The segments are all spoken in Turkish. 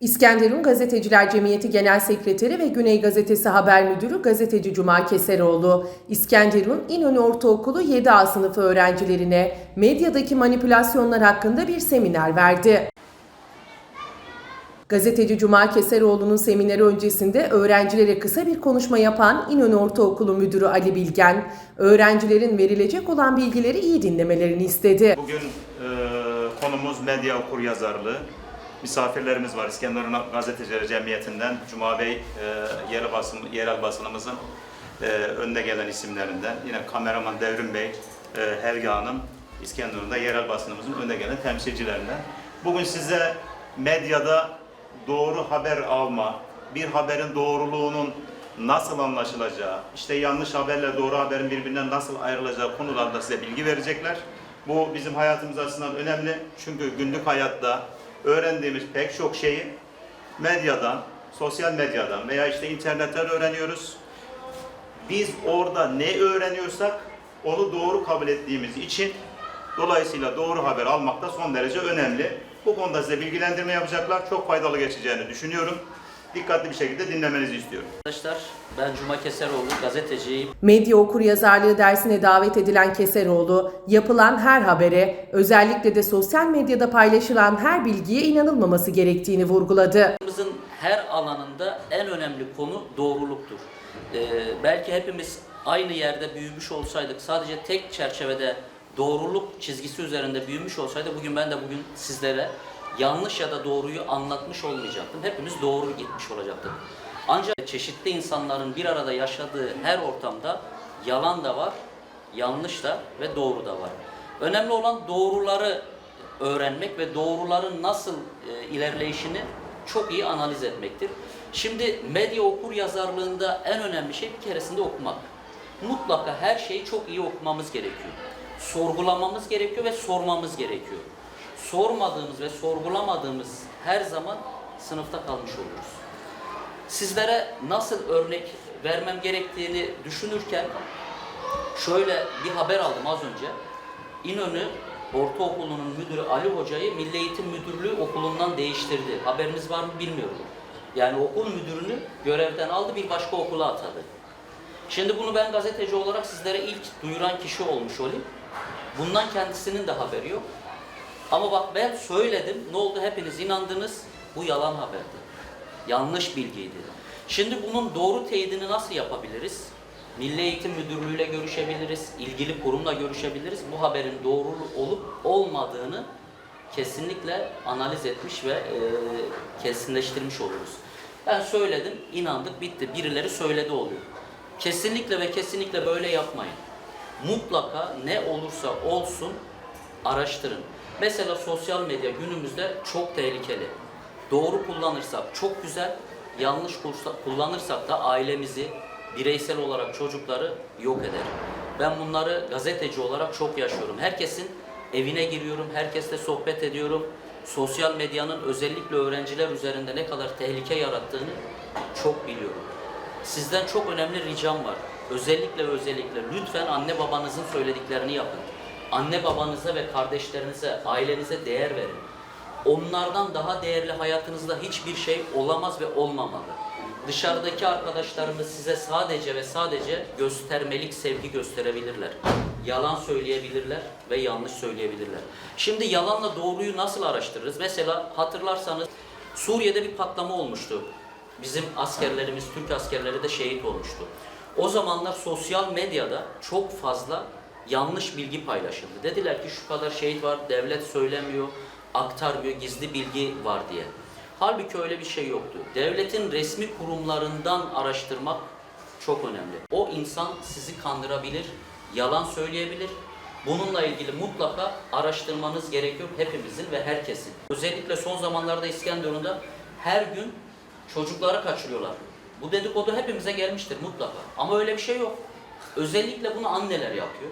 İskenderun Gazeteciler Cemiyeti Genel Sekreteri ve Güney Gazetesi Haber Müdürü Gazeteci Cuma Keseroğlu, İskenderun İnönü Ortaokulu 7A sınıfı öğrencilerine medyadaki manipülasyonlar hakkında bir seminer verdi. Gazeteci Cuma Keseroğlu'nun semineri öncesinde öğrencilere kısa bir konuşma yapan İnönü Ortaokulu Müdürü Ali Bilgen, öğrencilerin verilecek olan bilgileri iyi dinlemelerini istedi. Bugün e, konumuz medya okur yazarlığı. Misafirlerimiz var İskenderun Gazetecileri Cemiyeti'nden. Cuma Bey e, yerel, basın, yerel basınımızın e, önde gelen isimlerinden. Yine kameraman Devrim Bey, e, Helga Hanım İskenderun'da yerel basınımızın önde gelen temsilcilerinden. Bugün size medyada doğru haber alma, bir haberin doğruluğunun nasıl anlaşılacağı, işte yanlış haberle doğru haberin birbirinden nasıl ayrılacağı konularda size bilgi verecekler. Bu bizim hayatımız açısından önemli. Çünkü günlük hayatta öğrendiğimiz pek çok şeyi medyadan, sosyal medyadan veya işte internetten öğreniyoruz. Biz orada ne öğreniyorsak onu doğru kabul ettiğimiz için dolayısıyla doğru haber almak da son derece önemli. Bu konuda size bilgilendirme yapacaklar. Çok faydalı geçeceğini düşünüyorum. Dikkatli bir şekilde dinlemenizi istiyorum. Arkadaşlar ben Cuma Keseroğlu gazeteciyim. Medya okuryazarlığı dersine davet edilen Keseroğlu, yapılan her habere, özellikle de sosyal medyada paylaşılan her bilgiye inanılmaması gerektiğini vurguladı. Her alanında en önemli konu doğruluktur. Ee, belki hepimiz aynı yerde büyümüş olsaydık, sadece tek çerçevede doğruluk çizgisi üzerinde büyümüş olsaydı bugün ben de bugün sizlere yanlış ya da doğruyu anlatmış olmayacaktım. Hepimiz doğru gitmiş olacaktık. Ancak çeşitli insanların bir arada yaşadığı her ortamda yalan da var, yanlış da ve doğru da var. Önemli olan doğruları öğrenmek ve doğruların nasıl e, ilerleyişini çok iyi analiz etmektir. Şimdi medya okur yazarlığında en önemli şey bir keresinde okumak. Mutlaka her şeyi çok iyi okumamız gerekiyor. Sorgulamamız gerekiyor ve sormamız gerekiyor. Sormadığımız ve sorgulamadığımız her zaman sınıfta kalmış oluruz. Sizlere nasıl örnek vermem gerektiğini düşünürken şöyle bir haber aldım az önce. İnönü Ortaokulu'nun müdürü Ali Hoca'yı Milli Eğitim Müdürlüğü okulundan değiştirdi. Haberiniz var mı bilmiyorum. Yani okul müdürünü görevden aldı bir başka okula atadı. Şimdi bunu ben gazeteci olarak sizlere ilk duyuran kişi olmuş olayım. Bundan kendisinin de haberi yok. Ama bak ben söyledim. Ne oldu hepiniz inandınız. Bu yalan haberdi. Yanlış bilgiydi. Şimdi bunun doğru teyidini nasıl yapabiliriz? Milli Eğitim Müdürlüğü ile görüşebiliriz, ilgili kurumla görüşebiliriz. Bu haberin doğru olup olmadığını kesinlikle analiz etmiş ve e, kesinleştirmiş oluruz. Ben söyledim, inandık, bitti. Birileri söyledi oluyor. Kesinlikle ve kesinlikle böyle yapmayın. Mutlaka ne olursa olsun araştırın. Mesela sosyal medya günümüzde çok tehlikeli. Doğru kullanırsak çok güzel, yanlış kullanırsak da ailemizi, bireysel olarak çocukları yok eder. Ben bunları gazeteci olarak çok yaşıyorum. Herkesin evine giriyorum, herkesle sohbet ediyorum. Sosyal medyanın özellikle öğrenciler üzerinde ne kadar tehlike yarattığını çok biliyorum. Sizden çok önemli ricam var. Özellikle özellikle lütfen anne babanızın söylediklerini yapın. Anne babanıza ve kardeşlerinize, ailenize değer verin. Onlardan daha değerli hayatınızda hiçbir şey olamaz ve olmamalı. Dışarıdaki arkadaşlarınız size sadece ve sadece göstermelik sevgi gösterebilirler. Yalan söyleyebilirler ve yanlış söyleyebilirler. Şimdi yalanla doğruyu nasıl araştırırız? Mesela hatırlarsanız Suriye'de bir patlama olmuştu. Bizim askerlerimiz, Türk askerleri de şehit olmuştu. O zamanlar sosyal medyada çok fazla yanlış bilgi paylaşıldı. Dediler ki şu kadar şehit var, devlet söylemiyor, aktarmıyor, gizli bilgi var diye. Halbuki öyle bir şey yoktu. Devletin resmi kurumlarından araştırmak çok önemli. O insan sizi kandırabilir, yalan söyleyebilir. Bununla ilgili mutlaka araştırmanız gerekiyor hepimizin ve herkesin. Özellikle son zamanlarda İskenderun'da her gün çocukları kaçırıyorlar. Bu dedikodu hepimize gelmiştir mutlaka. Ama öyle bir şey yok. Özellikle bunu anneler yapıyor.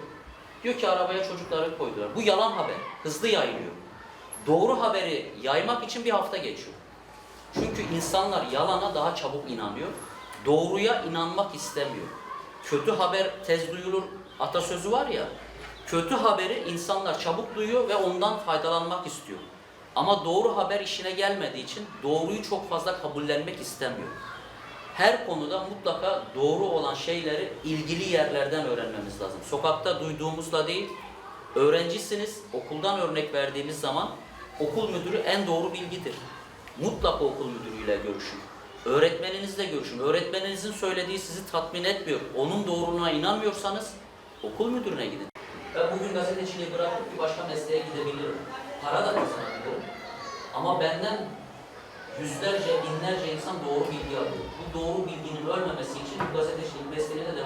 Diyor ki arabaya çocukları koydular. Bu yalan haber. Hızlı yayılıyor. Doğru haberi yaymak için bir hafta geçiyor. Çünkü insanlar yalana daha çabuk inanıyor. Doğruya inanmak istemiyor. Kötü haber tez duyulur atasözü var ya. Kötü haberi insanlar çabuk duyuyor ve ondan faydalanmak istiyor. Ama doğru haber işine gelmediği için doğruyu çok fazla kabullenmek istemiyor. Her konuda mutlaka doğru olan şeyleri ilgili yerlerden öğrenmemiz lazım. Sokakta duyduğumuzla değil, öğrencisiniz, okuldan örnek verdiğimiz zaman okul müdürü en doğru bilgidir. Mutlaka okul müdürüyle görüşün. Öğretmeninizle görüşün. Öğretmeninizin söylediği sizi tatmin etmiyor. Onun doğruluğuna inanmıyorsanız okul müdürüne gidin. Ben bugün gazeteciliği bırakıp bir başka mesleğe gidebilirim. Para da kazanabilirim. Ama benden yüzlerce, binlerce insan doğru bilgi alıyor. Bu doğru bilginin ölmemesi için bu gazetecilik mesleğine de